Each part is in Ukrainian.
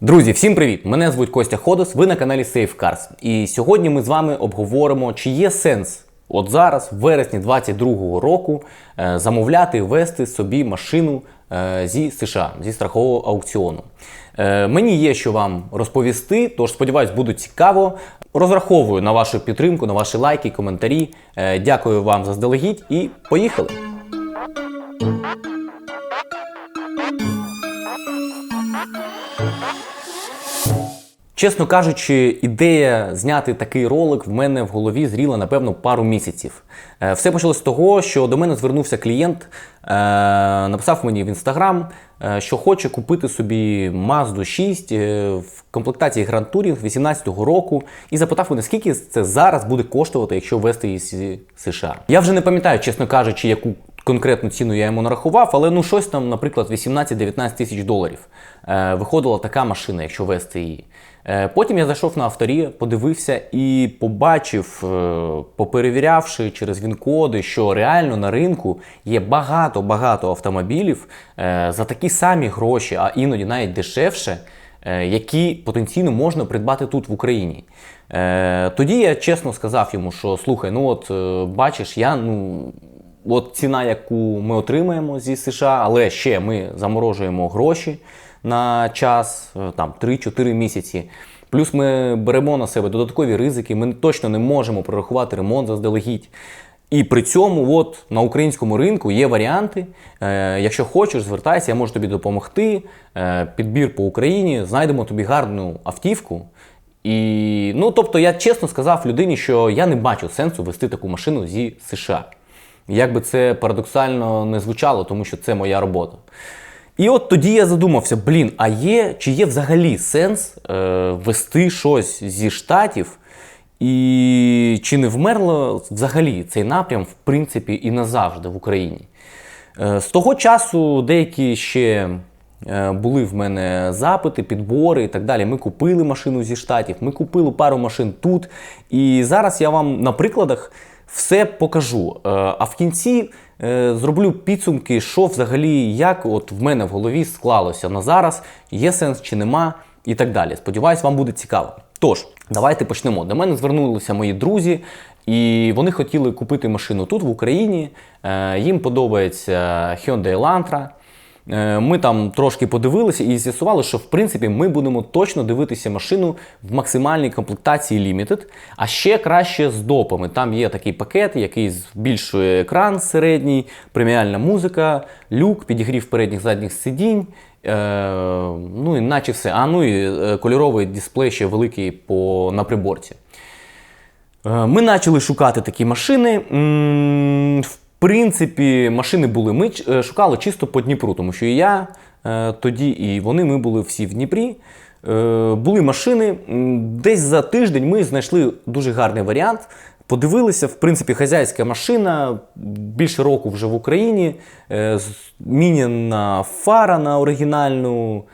Друзі, всім привіт! Мене звуть Костя Ходос, ви на каналі Safe Cars. І сьогодні ми з вами обговоримо, чи є сенс от зараз, в вересні 2022 року, е, замовляти вести собі машину е, зі США, зі страхового аукціону. Е, Мені є що вам розповісти, тож сподіваюсь, буде цікаво. Розраховую на вашу підтримку, на ваші лайки, коментарі. Дякую вам заздалегідь і поїхали! Чесно кажучи, ідея зняти такий ролик в мене в голові зріла, напевно, пару місяців. Е, Все почалось з того, що до мене звернувся клієнт, е, написав мені в інстаграм, е, що хоче купити собі Mazda 6 е, в комплектації Grand Touring 18-го року і запитав мене, скільки це зараз буде коштувати, якщо ввести її з США. Я вже не пам'ятаю, чесно кажучи, яку конкретну ціну я йому нарахував, але ну щось там, наприклад, 18-19 тисяч доларів. Е, виходила така машина, якщо вести її. Е, Потім я зайшов на авторі, подивився і побачив, е, поперевірявши через він-коди, що реально на ринку є багато-багато автомобілів е, за такі самі гроші, а іноді навіть дешевше, е, які потенційно можна придбати тут в Україні. Е, Тоді я чесно сказав йому, що слухай, ну от е, бачиш, я ну. От ціна, яку ми отримаємо зі США, але ще ми заморожуємо гроші на час, е, там 3-4 місяці. Плюс ми беремо на себе додаткові ризики, ми точно не можемо прорахувати ремонт заздалегідь. І при цьому, от на українському ринку є варіанти. Е, якщо хочеш, звертайся, я можу тобі допомогти. Е, підбір по Україні, знайдемо тобі гарну автівку. І ну, тобто, я чесно сказав людині, що я не бачу сенсу вести таку машину зі США. Як би це парадоксально не звучало, тому що це моя робота. І от тоді я задумався: блін, а є чи є взагалі сенс е, вести щось зі штатів, і чи не вмерло взагалі цей напрям, в принципі, і назавжди в Україні? Е, з того часу деякі ще е, були в мене запити, підбори і так далі. Ми купили машину зі штатів, ми купили пару машин тут. І зараз я вам на прикладах все покажу. Е, А в кінці е, зроблю підсумки, що взагалі, як от в мене в голові склалося на зараз, є сенс чи нема, і так далі. Сподіваюсь, вам буде цікаво. Тож, давайте почнемо. До мене звернулися мої друзі, і вони хотіли купити машину тут, в Україні. Е, Їм подобається Hyundai Elantra. Е, Ми там трошки подивилися і з'ясували, що в принципі ми будемо точно дивитися машину в максимальній комплектації Limited, а ще краще з допами. Там є такий пакет, який збільшує екран середній, преміальна музика, люк, підігрів передніх задніх сидінь. Е, ну і наче все. А ну і е, кольоровий дисплей ще великий по, на приборці. Ми почали шукати такі машини. В принципі, машини були. Ми е, шукали чисто по Дніпру, тому що і я е, тоді, і вони ми були всі в Дніпрі. Е, Були машини. Десь за тиждень ми знайшли дуже гарний варіант. Подивилися, в принципі, хазяйська машина більше року вже в Україні. Змінена фара на оригінальну.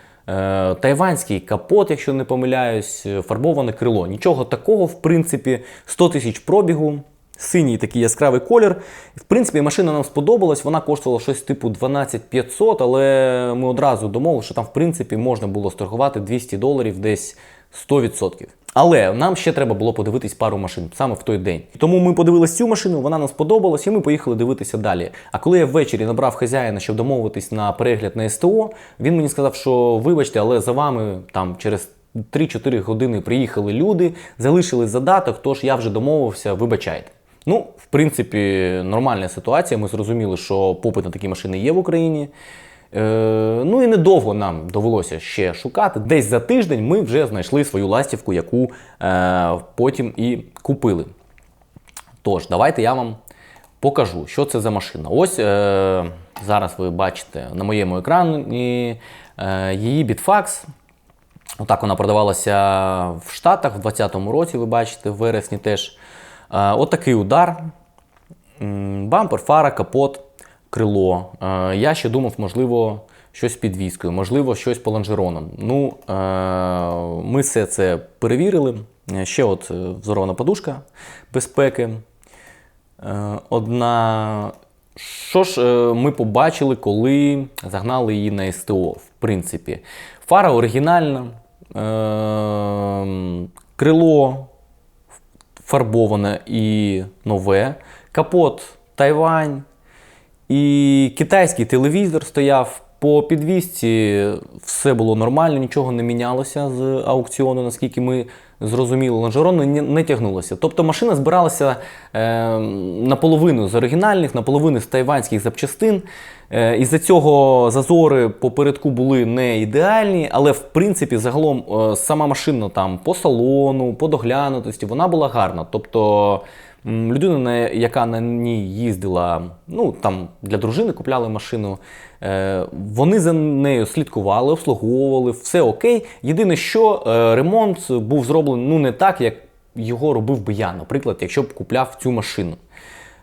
Тайванський капот, якщо не помиляюсь, фарбоване крило. Нічого такого, в принципі, 100 тисяч пробігу, синій такий яскравий колір. В принципі, машина нам сподобалась, вона коштувала щось типу 12500, але ми одразу домовилися, що там, в принципі, можна було сторгувати 200 доларів десь 100%. Але нам ще треба було подивитись пару машин саме в той день. Тому ми подивилися цю машину, вона нам сподобалась, і ми поїхали дивитися далі. А коли я ввечері набрав хазяїна, щоб домовитись на перегляд на СТО, він мені сказав, що вибачте, але за вами там через 3-4 години приїхали люди, залишили задаток, тож я вже домовився, вибачайте. Ну, в принципі, нормальна ситуація. Ми зрозуміли, що попит на такі машини є в Україні. Е, ну і недовго нам довелося ще шукати. Десь за тиждень ми вже знайшли свою ластівку, яку е, потім і купили. Тож, давайте я вам покажу, що це за машина. Ось е, зараз ви бачите на моєму екрані е, її бітфакс. Отак вона продавалася в Штатах в 2020 році, ви бачите, в вересні теж. Е, От удар. Бампер, фара, капот, крило. Е, Я ще думав, можливо, щось з підвіскою, можливо, щось по лонжеронам. Ну, е, ми все це перевірили. Ще от взорована подушка безпеки. Одна. Що ж ми побачили, коли загнали її на СТО, в принципі. Фара оригінальна, крило фарбоване і нове, капот Тайвань. І китайський телевізор стояв по підвісці, все було нормально, нічого не мінялося з аукціону, наскільки ми зрозуміли. Лонжерон не, не тягнулося. Тобто машина збиралася е, наполовину з оригінальних, наполовину з тайванських запчастин. Е, із-за цього зазори попередку були не ідеальні, але в принципі загалом е, сама машина там по салону, по доглянутості, вона була гарна. Тобто Людина, яка на ній їздила, ну там для дружини купляли машину. Е, вони за нею слідкували, обслуговували, все окей. Єдине, що ремонт був зроблений ну не так, як його робив би я, наприклад, якщо б купляв цю машину.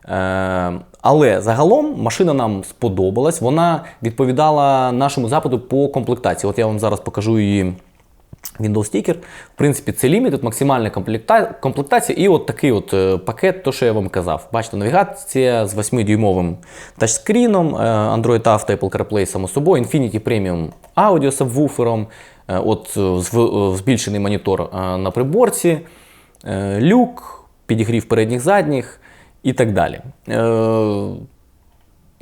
Е, але загалом машина нам сподобалась. Вона відповідала нашому запиту по комплектації. От я вам зараз покажу її. Windows Sticker. В принципі, це лімітед, максимальна комплектація і от такий от е, пакет, то, що я вам казав. Бачите, навігація з 8-дюймовим тачскріном, е, Android Auto, Apple CarPlay, само собою, Infinity Premium Audio сабвуфером, е, от збільшений монітор на приборці, люк, підігрів передніх задніх і так далі. Е,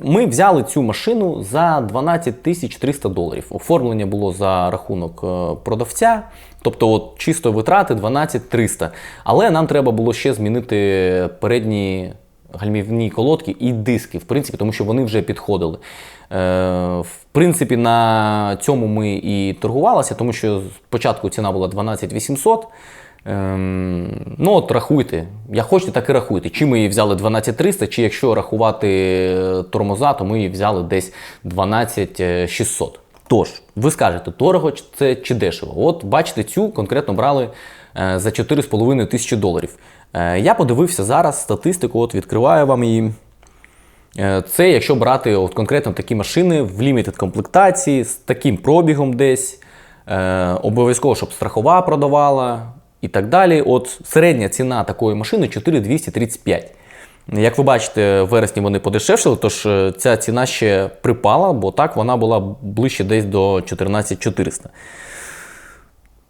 ми взяли цю машину за 12 тисяч 300 доларів. Оформлення було за рахунок е, продавця, тобто от чисто витрати 12 300. Але нам треба було ще змінити передні гальмівні колодки і диски, в принципі, тому що вони вже підходили. Е, в принципі, на цьому ми і торгувалися, тому що спочатку ціна була 12 800. Ем, ну от рахуйте, як хочете, так і рахуйте. Чи ми її взяли 12300, чи якщо рахувати е, тормоза, то ми її взяли десь 12600. Тож, ви скажете, дорого це чи дешево? От бачите, цю конкретно брали е, за 4,5 тисячі доларів. Е, я подивився зараз статистику, от відкриваю вам її. Це якщо брати от конкретно такі машини в лімітед комплектації з таким пробігом десь, обов'язково, щоб страхова продавала і так далі. От середня ціна такої машини 4235. Як ви бачите, в вересні вони подешевшили, тож е, ця ціна ще припала, бо так вона була ближче десь до 14400.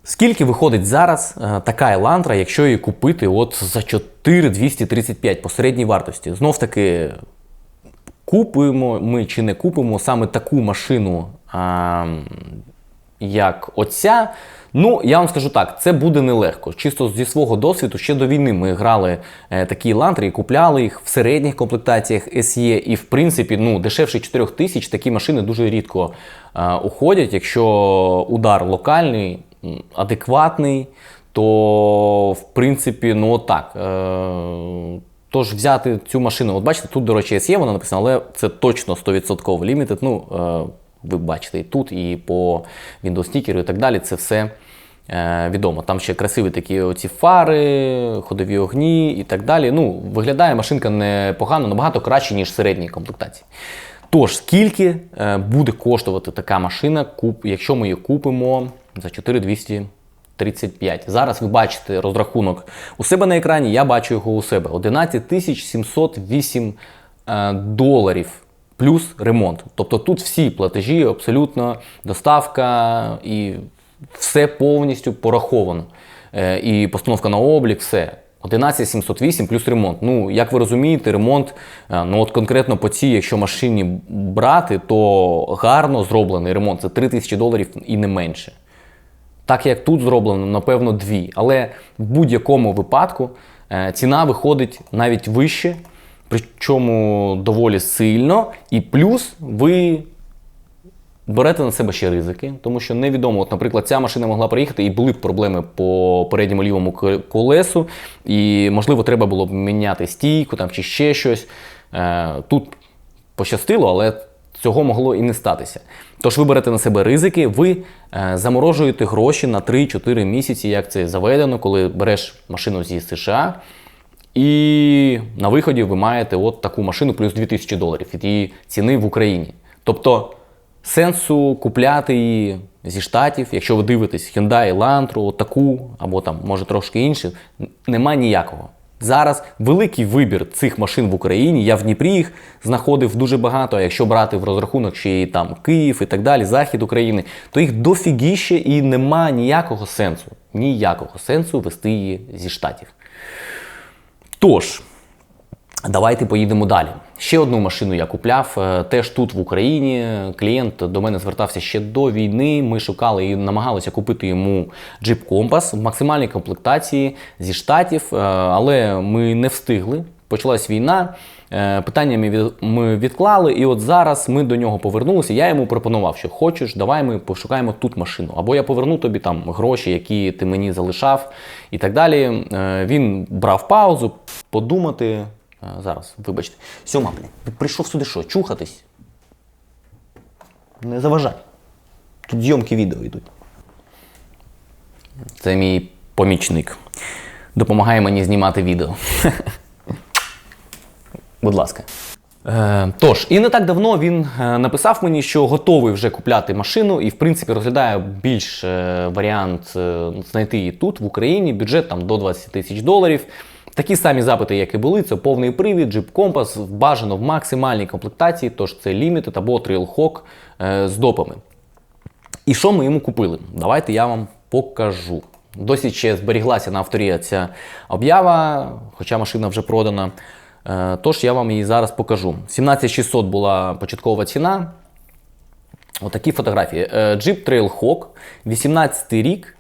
Скільки виходить зараз е, така елантра, якщо її купити от за 4235 по середній вартості? Знов таки, купуємо ми чи не купимо саме таку машину, а, як оця. Ну, я вам скажу так, це буде нелегко. Чисто зі свого досвіду, ще до війни ми грали е, такі лантри і купляли їх в середніх комплектаціях SE. І в принципі, ну, дешевше 4 тисяч такі машини дуже рідко е, уходять. Якщо удар локальний, адекватний, то в принципі, ну так. Е, Тож взяти цю машину, от бачите, тут, до речі, SE вона написана, але це точно 100% лімітед. Ну, е, ви бачите і тут, і по Windows Sticker і так далі. Це все е, відомо. Там ще красиві такі оці фари, ходові огні і так далі. Ну, виглядає машинка непогано, набагато краще, ніж середній комплектації. Тож, скільки е, буде коштувати така машина, якщо ми її купимо за 4200 35. Зараз ви бачите розрахунок у себе на екрані, я бачу його у себе. 11 708 е, доларів плюс ремонт. Тобто тут всі платежі, абсолютно доставка і все повністю пораховано. Е, і постановка на облік, все. 11 708 плюс ремонт. Ну, як ви розумієте, ремонт, е, ну от конкретно по цій, якщо машині брати, то гарно зроблений ремонт. Це 3000 доларів і не менше. Так як тут зроблено, напевно, дві. Але в будь-якому випадку е, ціна виходить навіть вище, причому доволі сильно. І плюс ви берете на себе ще ризики, тому що невідомо, от, наприклад, ця машина могла приїхати і були б проблеми по передньому лівому колесу, і, можливо, треба було б міняти стійку там, чи ще щось. Е, Тут пощастило, але цього могло і не статися. Тож ви берете на себе ризики, ви е, заморожуєте гроші на 3-4 місяці, як це заведено, коли береш машину зі США. І на виході ви маєте от таку машину плюс 2000 доларів від її ціни в Україні. Тобто сенсу купляти її зі штатів, якщо ви дивитесь Hyundai Elantra, от таку, або там може трошки інше, нема ніякого. Зараз великий вибір цих машин в Україні. Я в Дніпрі їх знаходив дуже багато. А якщо брати в розрахунок ще й там Київ і так далі, захід України, то їх дофігіще і нема ніякого сенсу. Ніякого сенсу вести її зі штатів. Тож, Давайте поїдемо далі. Ще одну машину я купляв, е, теж тут в Україні. Клієнт до мене звертався ще до війни. Ми шукали і намагалися купити йому Jeep Compass в максимальній комплектації зі штатів, е, але ми не встигли. Почалась війна. Е, Питання ми відклали, і от зараз ми до нього повернулися. Я йому пропонував, що хочеш, давай ми пошукаємо тут машину. Або я поверну тобі там гроші, які ти мені залишав, і так далі. Е, Він брав паузу, подумати. Зараз, вибачте. Сьома, блін, прийшов сюди що, чухатись? Не заважай. Тут зйомки відео йдуть. Це мій помічник. Допомагає мені знімати відео. Будь ласка. Е, тож, і не так давно він е, написав мені, що готовий вже купляти машину, і в принципі розглядає більш е, варіант знайти її тут, в Україні. Бюджет там до 20 тисяч доларів. Такі самі запити, як і були, це повний привід, Jeep Compass, бажано в максимальній комплектації, тож це Limited або Trailhawk з допами. І що ми йому купили? Давайте я вам покажу. Досі ще зберіглася на авторі ця об'ява, хоча машина вже продана. Е, Тож я вам її зараз покажу. 17600 була початкова ціна. Отакі фотографії. Е, Jeep Trailhawk, 18 рік.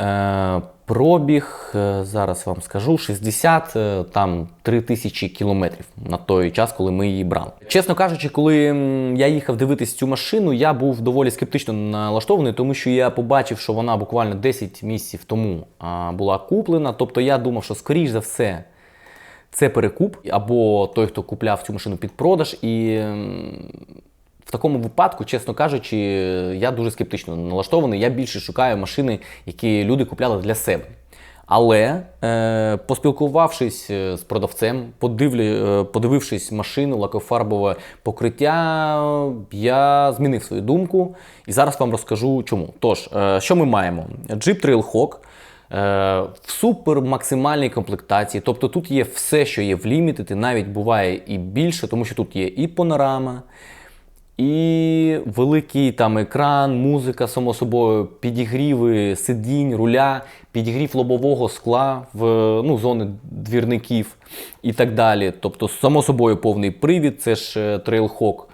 Е, Пробіг, зараз вам скажу, 60 е, там 3000 кілометрів на той час, коли ми її брали. Чесно кажучи, коли я їхав дивитись цю машину, я був доволі скептично налаштований, тому що я побачив, що вона буквально 10 місяців тому була куплена. Тобто я думав, що скоріш за все це перекуп, або той, хто купляв цю машину під продаж. І в такому випадку, чесно кажучи, я дуже скептично налаштований. Я більше шукаю машини, які люди купляли для себе. Але е, поспілкувавшись е, з продавцем, подивлі, е, подивившись машину, лакофарбове покриття, я змінив свою думку і зараз вам розкажу чому. Тож, е, що ми маємо? Jeep Trailhawk в супер максимальній комплектації. Тобто тут є все, що є в і навіть буває і більше, тому що тут є і панорама, і великий там екран, музика, само собою, підігріви сидінь, руля, підігрів лобового скла в ну, зони двірників і так далі. Тобто, само собою, повний привід, це ж е. Е,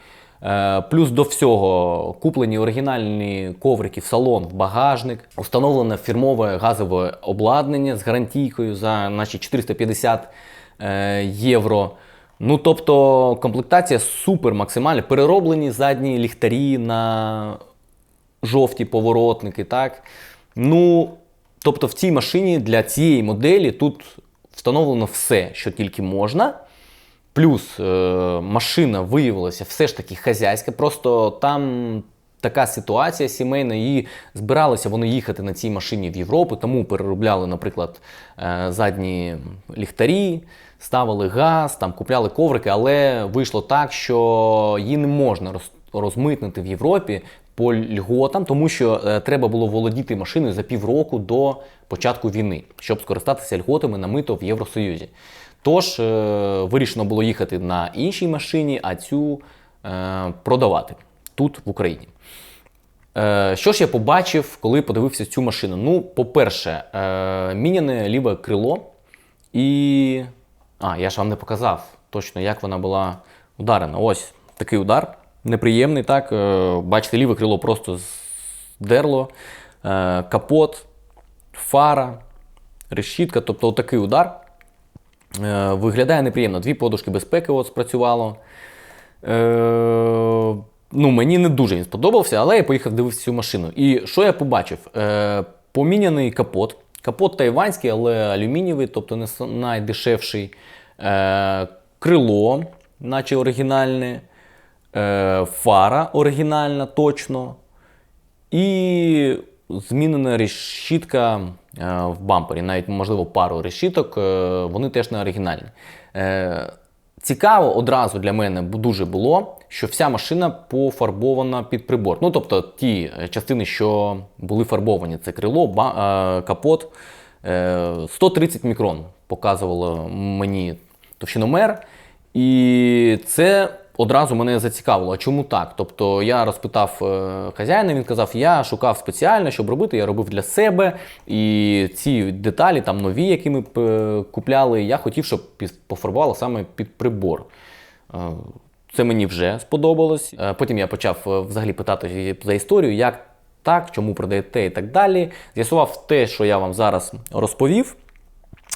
Плюс до всього куплені оригінальні коврики в салон, в багажник, установлене фірмове газове обладнання з гарантійкою за наші 450 е, євро. Ну, тобто комплектація супер максимальна. Перероблені задні ліхтарі на жовті поворотники, так? Ну, тобто в цій машині для цієї моделі тут встановлено все, що тільки можна. Плюс е, машина виявилася все ж таки хазяйська, просто там така ситуація сімейна, і збиралися вони їхати на цій машині в Європу, тому переробляли, наприклад, е, задні ліхтарі, ставили газ, там купляли коврики, але вийшло так, що її не можна роз, розмитнити в Європі по льготам, тому що е, треба було володіти машиною за півроку до початку війни, щоб скористатися льготами на мито в Євросоюзі. Тож е, вирішено було їхати на іншій машині, а цю е, продавати тут, в Україні. Е, що ж я побачив, коли подивився цю машину? Ну, по-перше, міняне ліве крило. І. А, я ж вам не показав точно, як вона була ударена. Ось такий удар. Неприємний, так. Бачите, ліве крило просто здерло, капот, фара, решітка, тобто отакий удар. Е, виглядає неприємно. Дві подушки безпеки от спрацювало. Е, ну, мені не дуже він сподобався, але я поїхав дивитися цю машину. І що я побачив? Е, поміняний капот. Капот тайванський, але алюмінієвий, тобто не найдешевший. Е, крило, наче оригінальне. Е, фара оригінальна, точно. І змінена решітка в бампері, навіть, можливо, пару решіток, е, вони теж не оригінальні. Е, Цікаво одразу для мене дуже було, що вся машина пофарбована під прибор. Ну, тобто ті е, частини, що були фарбовані, це крило, е, капот, е, 130 мікрон показувало мені товщиномер, і це одразу мене зацікавило. Чому так? Тобто я розпитав е, хазяїна, він казав, я шукав спеціально, щоб робити, я робив для себе. І ці деталі, там нові, які ми купляли, я хотів, щоб пофарбувало саме під прибор. Е, Це мені вже сподобалось. Е, Потім я почав взагалі питати за історію, як так, чому продаєте і так далі. З'ясував те, що я вам зараз розповів.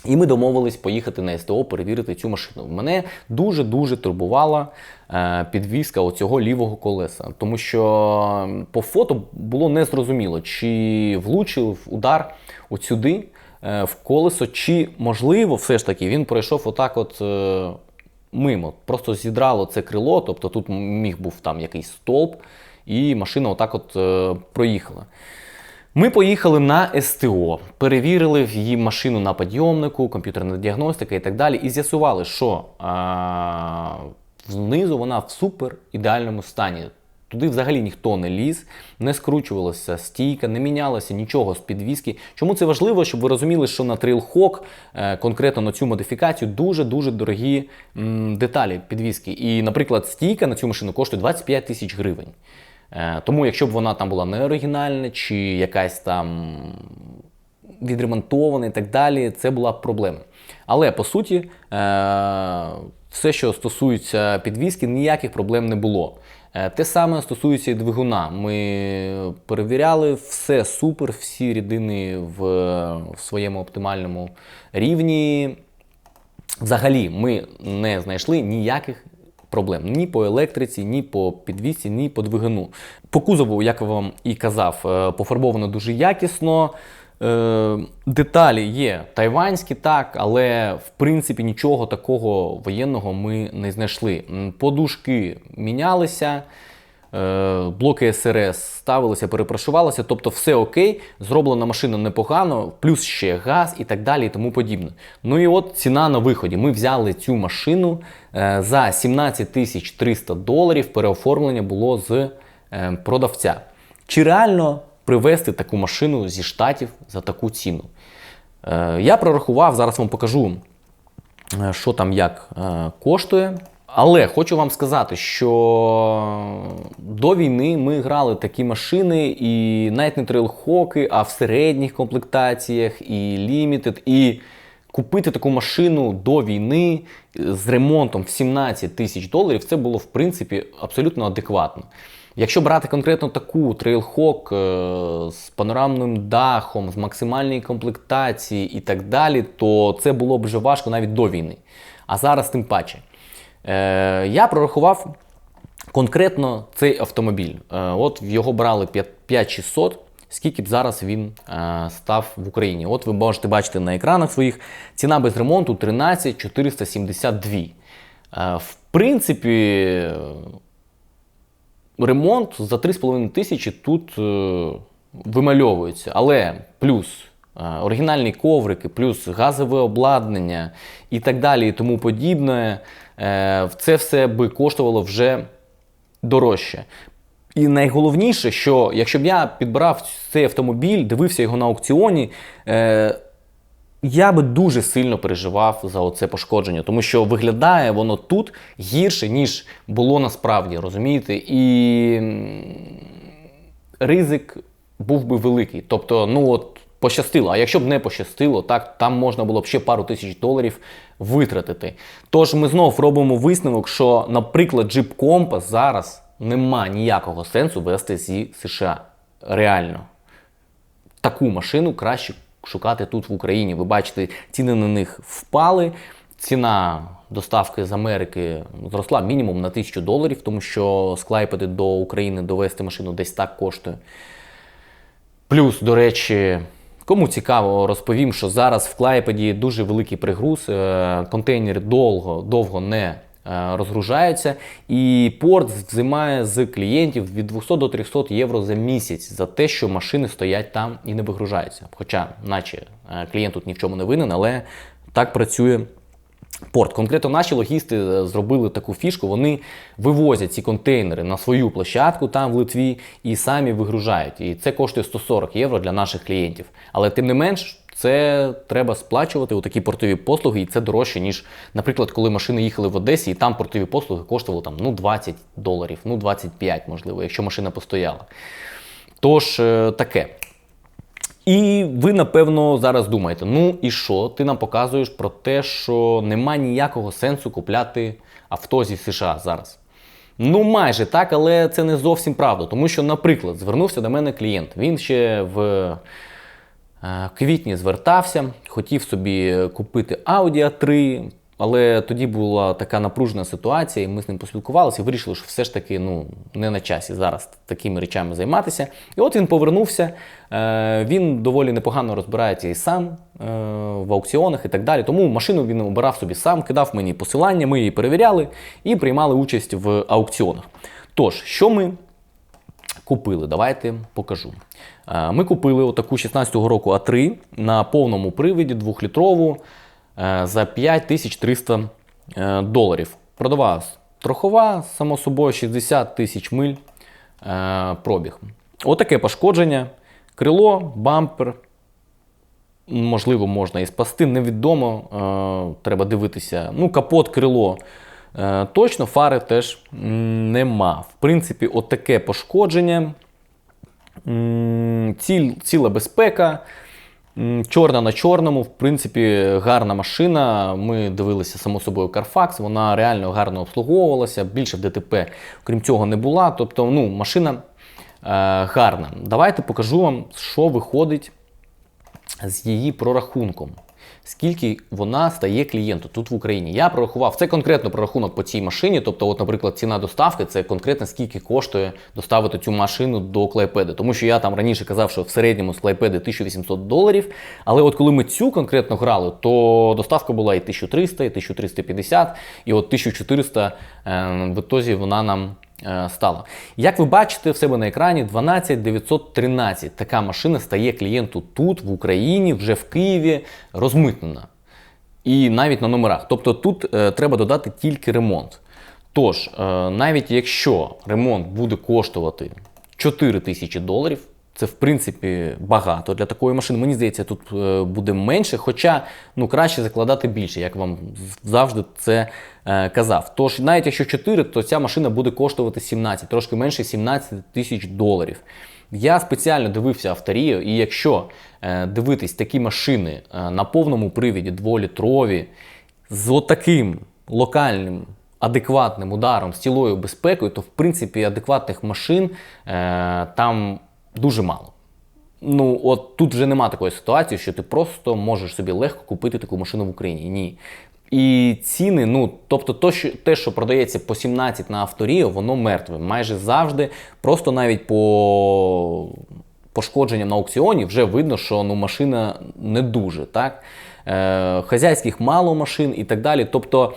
І ми домовились поїхати на СТО перевірити цю машину. Мене дуже-дуже турбувала е, підвізка оцього лівого колеса, тому що по фото було незрозуміло, чи влучив удар от сюди е, в колесо, чи можливо, все ж таки він пройшов отак, от. Е, Мимо, просто зідрало це крило, тобто тут міг був там якийсь стовп, і машина отак от проїхала. Ми поїхали на СТО, перевірили її машину на підйомнику, комп'ютерна діагностика і так далі, і з'ясували, що а, знизу вона в супер ідеальному стані. Туди взагалі ніхто не ліз, не скручувалася стійка, не мінялося нічого з підвіски. Чому це важливо? Щоб ви розуміли, що на Trailhawk, е, конкретно на цю модифікацію, дуже-дуже дорогі м, деталі підвіски. І, наприклад, стійка на цю машину коштує 25 тисяч гривень. Е, Тому, якщо б вона там була не оригінальна чи якась там відремонтована і так далі, це була б проблема. Але по суті, е, все, що стосується підвіски, ніяких проблем не було. Е, Те саме стосується і двигуна. Ми перевіряли все супер, всі рідини в, в своєму оптимальному рівні. Взагалі, ми не знайшли ніяких проблем ні по електриці, ні по підвісці, ні по двигуну. По кузову, як вам і казав, е, пофарбовано дуже якісно. Е, Деталі є тайванські, так, але в принципі нічого такого воєнного ми не знайшли. Подушки мінялися. Е, блоки СРС ставилися, перепрошувалися, тобто все окей, зроблена машина непогано, плюс ще газ і так далі, і тому подібне. Ну і от ціна на виході. Ми взяли цю машину е, за 17 тисяч 300 доларів. Переоформлення було з е, продавця. Чи реально привезти таку машину зі штатів за таку ціну? Я прорахував, зараз вам покажу що там як коштує. Але хочу вам сказати, що до війни ми грали такі машини, і навіть не трейлхоки, а в середніх комплектаціях, і Limited, і купити таку машину до війни з ремонтом в 17 тисяч доларів, це було в принципі абсолютно адекватно. Якщо брати конкретно таку трейлхок з панорамним дахом, з максимальної комплектації і так далі, то це було б вже важко навіть до війни. А зараз тим паче. Е, я прорахував конкретно цей автомобіль. Е, от його брали 5600. Скільки б зараз він е, став в Україні? От ви можете бачити на екранах своїх ціна без ремонту 13 472. Е, в принципі, ремонт за 3,5 тисячі тут е, вимальовується. Але плюс е, оригінальні коврики, плюс газове обладнання і так далі, і тому подібне, це все би коштувало вже дорожче. І найголовніше, що якщо б я підбирав цей автомобіль, дивився його на аукціоні, е, я би дуже сильно переживав за оце пошкодження, тому що виглядає воно тут гірше, ніж було насправді, розумієте? І ризик був би великий. Тобто, ну от пощастило. А якщо б не пощастило, так там можна було б ще пару тисяч доларів витратити. Тож ми знов робимо висновок, що, наприклад, Jeep Compass зараз нема ніякого сенсу вести зі США. Реально таку машину краще шукати тут в Україні. Ви бачите, ціни на них впали. Ціна доставки з Америки зросла мінімум на 1000 доларів, тому що з Клайпеди до України довести машину десь так коштує. Плюс, до речі, кому цікаво, розповім, що зараз в Клайпеді дуже великий пригруз, е, контейнери довго, довго не е, розгружаються, і порт взимає з клієнтів від 200 до 300 євро за місяць за те, що машини стоять там і не вигружаються. Хоча, наче е, клієнт тут ні в чому не винен, але так працює порт. Конкретно наші логісти е, зробили таку фішку. Вони вивозять ці контейнери на свою площадку там в Литві і самі вигружають. І це коштує 140 євро для наших клієнтів. Але тим не менш. Це треба сплачувати у такі портові послуги, і це дорожче, ніж, наприклад, коли машини їхали в Одесі, і там портові послуги коштували там, ну, 20 доларів, ну 25, можливо, якщо машина постояла. Тож е, таке. І ви, напевно, зараз думаєте: ну і що? Ти нам показуєш про те, що нема ніякого сенсу купляти авто зі США зараз. Ну, майже так, але це не зовсім правда. Тому що, наприклад, звернувся до мене клієнт. Він ще в е, квітні звертався, хотів собі купити Audi A3, але тоді була така напружена ситуація, і ми з ним поспілкувалися і вирішили, що все ж таки ну, не на часі зараз такими речами займатися. І от він повернувся. Е, Він доволі непогано розбирається і сам е, в аукціонах і так далі. Тому машину він обирав собі сам, кидав мені посилання, ми її перевіряли і приймали участь в аукціонах. Тож, що ми купили? Давайте покажу. Е, Ми купили отаку 16-го року А3 на повному привіді 2-літрову е, за 5300 е, доларів. Продавалась трохова, само собою, 60 тисяч миль е, пробіг. Отаке пошкодження. Крило, бампер. Можливо, можна і спасти, невідомо. Е, треба дивитися. Ну, капот, крило. Е, точно, фари теж нема. В принципі, отаке пошкодження. Ціла безпека. Чорна на чорному, в принципі, гарна машина. Ми дивилися, само собою, Carfax, вона реально гарно обслуговувалася, більше ДТП, крім цього, не була. Тобто, ну, машина е, гарна. Давайте покажу вам, що виходить з її прорахунком. Скільки вона стає клієнту тут в Україні? Я прорахував це конкретно прорахунок по цій машині. Тобто, от, наприклад, ціна доставки це конкретно скільки коштує доставити цю машину до Клайпеди. Тому що я там раніше казав, що в середньому з Клайпеди 1800 доларів. Але от коли ми цю конкретно грали, то доставка була і 1300, і 1350, і от 1400 е, в ітозі вона нам е, стала. Як ви бачите в себе на екрані 12913. Така машина стає клієнту тут, в Україні, вже в Києві, розмитнена. І навіть на номерах. Тобто тут е, треба додати тільки ремонт. Тож, е, навіть якщо ремонт буде коштувати 4 тисячі доларів, це в принципі багато для такої машини. Мені здається, тут е, буде менше, хоча ну, краще закладати більше, як вам завжди це е, казав. Тож, навіть якщо 4, то ця машина буде коштувати 17, трошки менше 17 тисяч доларів. Я спеціально дивився авторію, і якщо е, дивитись такі машини на повному привіді, дволітрові, з отаким локальним адекватним ударом, з цілою безпекою, то в принципі адекватних машин е, там дуже мало. Ну, от тут вже нема такої ситуації, що ти просто можеш собі легко купити таку машину в Україні. Ні. І ціни, ну тобто, то, що, те, що продається по 17 на авторію, воно мертве. Майже завжди, просто навіть по пошкодженням на аукціоні вже видно, що ну, машина не дуже. так? Е, хазяйських мало машин і так далі. Тобто,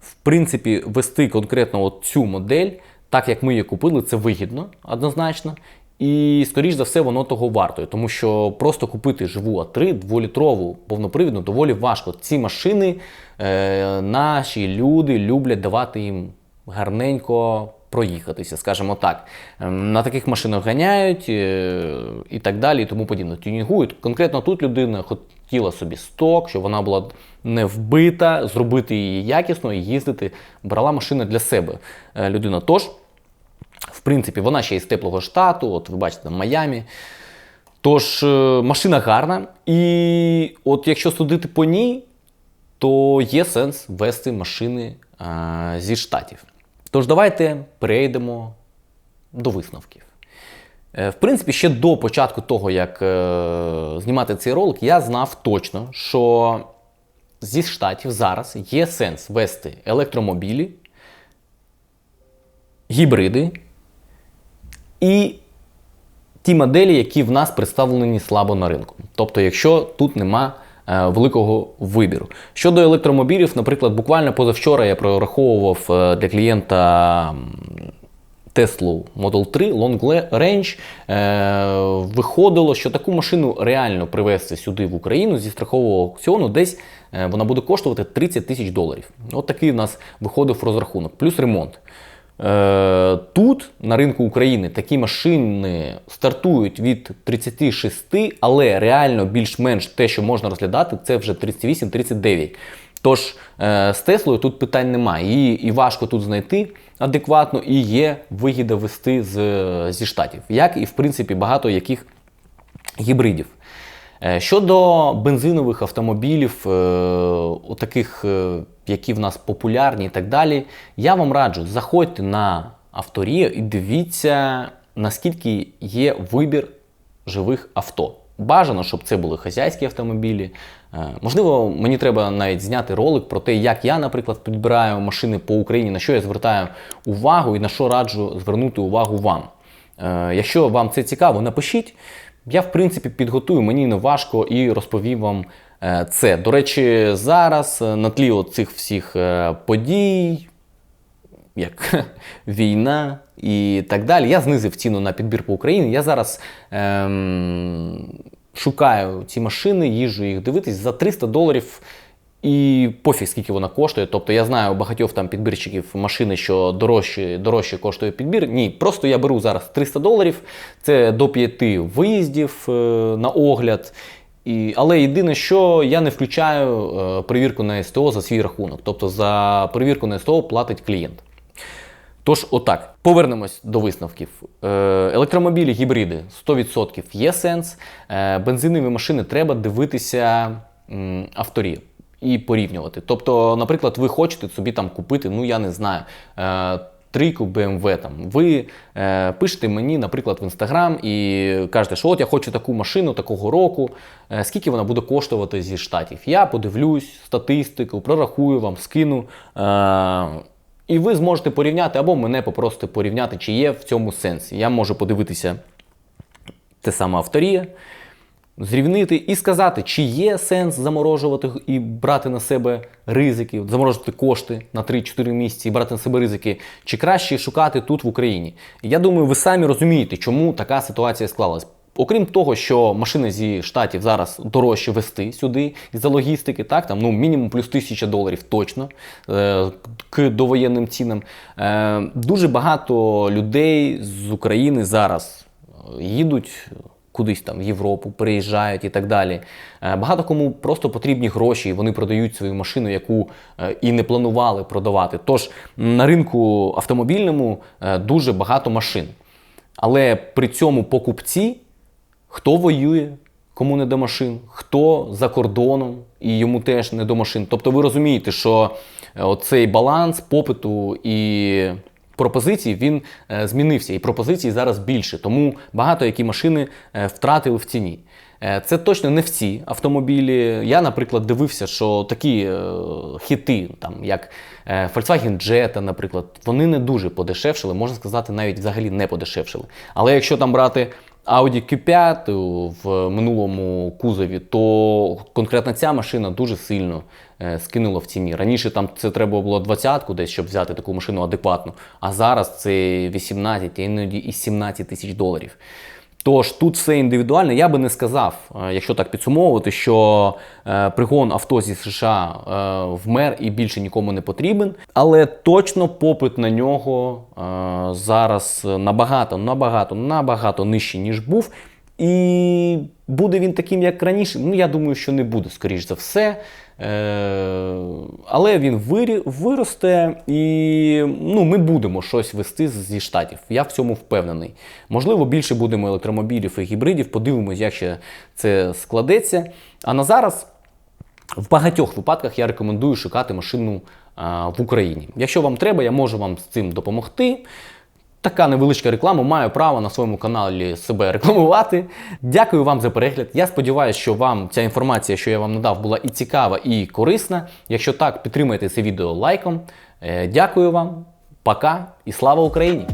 в принципі, вести конкретно от цю модель, так як ми її купили, це вигідно однозначно. І, скоріш за все, воно того вартує, тому що просто купити живу А3 дволітрову повнопривідну доволі важко. Ці машини е, наші люди люблять давати їм гарненько проїхатися, скажімо так. Ем, На таких машинах ганяють е, і так далі, і тому подібне. Тюнінгують. Конкретно тут людина хотіла собі сток, щоб вона була не вбита, зробити її якісно і їздити. Брала машину для себе е, людина. Тож. В принципі, вона ще із теплого штату, от ви бачите, там Майамі. Тож, е, машина гарна. І от якщо судити по ній, то є сенс вести машини а, зі штатів. Тож, давайте перейдемо до висновків. Е, В принципі, ще до початку того, як е, знімати цей ролик, я знав точно, що зі штатів зараз є сенс вести електромобілі, гібриди і ті моделі, які в нас представлені слабо на ринку. Тобто, якщо тут нема е, великого вибіру. Щодо електромобілів, наприклад, буквально позавчора я прораховував е, для клієнта Tesla Model 3 Long Range. Е, виходило, що таку машину реально привезти сюди в Україну зі страхового аукціону десь вона буде коштувати 30 тисяч доларів. От такий у нас виходив розрахунок, плюс ремонт. Е, Тут на ринку України такі машини стартують від 36, але реально більш-менш те, що можна розглядати, це вже 38-39. Тож е, з Теслою тут питань немає. Її і важко тут знайти адекватно, і є вигіда вести з, зі штатів, як і в принципі багато яких гібридів. Е, Щодо бензинових автомобілів, е, таких, які в нас популярні і так далі, я вам раджу, заходьте на авторію і дивіться, наскільки є вибір живих авто. Бажано, щоб це були хазяйські автомобілі. Е, Можливо, мені треба навіть зняти ролик про те, як я, наприклад, підбираю машини по Україні, на що я звертаю увагу і на що раджу звернути увагу вам. Е, Якщо вам це цікаво, напишіть. Я, в принципі, підготую, мені не важко і розповім вам е, це. До речі, зараз е, на тлі цих всіх е, подій, як війна і так далі. Я знизив ціну на підбір по Україні. Я зараз ем, шукаю ці машини, їжджу їх дивитись за 300 доларів. І пофіг, скільки вона коштує. Тобто я знаю багатьох там підбірщиків машини, що дорожче, дорожче коштує підбір. Ні, просто я беру зараз 300 доларів, це до 5 виїздів е, на огляд. І, але єдине, що я не включаю е, перевірку на СТО за свій рахунок. Тобто за перевірку на СТО платить клієнт. Тож, отак, повернемось до висновків. Е, електромобілі, гібриди 100% є сенс. Е, бензинові машини треба дивитися м, авторів і порівнювати. Тобто, наприклад, ви хочете собі там купити, ну я не знаю. Е, Трійку BMW там. Ви е, пишете мені, наприклад, в інстаграм і кажете, що от я хочу таку машину такого року, е, скільки вона буде коштувати зі штатів. Я подивлюсь статистику, прорахую вам, скину. Е, і ви зможете порівняти, або мене попросите порівняти, чи є в цьому сенс. Я можу подивитися те саме авторія, зрівнити і сказати, чи є сенс заморожувати і брати на себе ризики, заморожувати кошти на 3-4 місяці і брати на себе ризики, чи краще шукати тут в Україні. Я думаю, ви самі розумієте, чому така ситуація склалась. Окрім того, що машини зі штатів зараз дорожче вести сюди із-за логістики, так там ну мінімум плюс тисяча доларів точно е, к довоєнним цінам. Е, дуже багато людей з України зараз е, їдуть кудись там в Європу, переїжджають і так далі. Е, Багато кому просто потрібні гроші, і вони продають свою машину, яку е, і не планували продавати. Тож на ринку автомобільному е, дуже багато машин. Але при цьому покупці, хто воює, кому не до машин, хто за кордоном і йому теж не до машин. Тобто ви розумієте, що оцей баланс попиту і пропозицій він е, змінився, і пропозицій зараз більше. Тому багато які машини е, втратили в ціні. Е, Це точно не всі автомобілі. Я, наприклад, дивився, що такі хіти, там як Volkswagen Jetta, наприклад, вони не дуже подешевшили, можна сказати, навіть взагалі не подешевшили. Але якщо там брати Audi Q5 в минулому кузові, то конкретно ця машина дуже сильно е, скинула в ціні. Раніше там це треба було 20-ку десь, щоб взяти таку машину адекватну, а зараз це 18, іноді і 17 тисяч доларів. Тож тут все індивідуально. Я би не сказав, е, якщо так підсумовувати, що е, пригон авто зі США вмер і більше нікому не потрібен. Але точно попит на нього зараз набагато, набагато, набагато нижчий, ніж був. І буде він таким, як раніше. Ну, я думаю, що не буде, скоріш за все. Е, але він виросте і ну, ми будемо щось вести зі штатів. Я в цьому впевнений. Можливо, більше будемо електромобілів і гібридів, подивимось, як ще це складеться. А на зараз в багатьох випадках я рекомендую шукати машину в Україні. Якщо вам треба, я можу вам з цим допомогти. Така невеличка реклама, маю право на своєму каналі себе рекламувати. Дякую вам за перегляд. Я сподіваюся, що вам ця інформація, що я вам надав, була і цікава, і корисна. Якщо так, підтримайте це відео лайком. Е, Дякую вам, пока і слава Україні!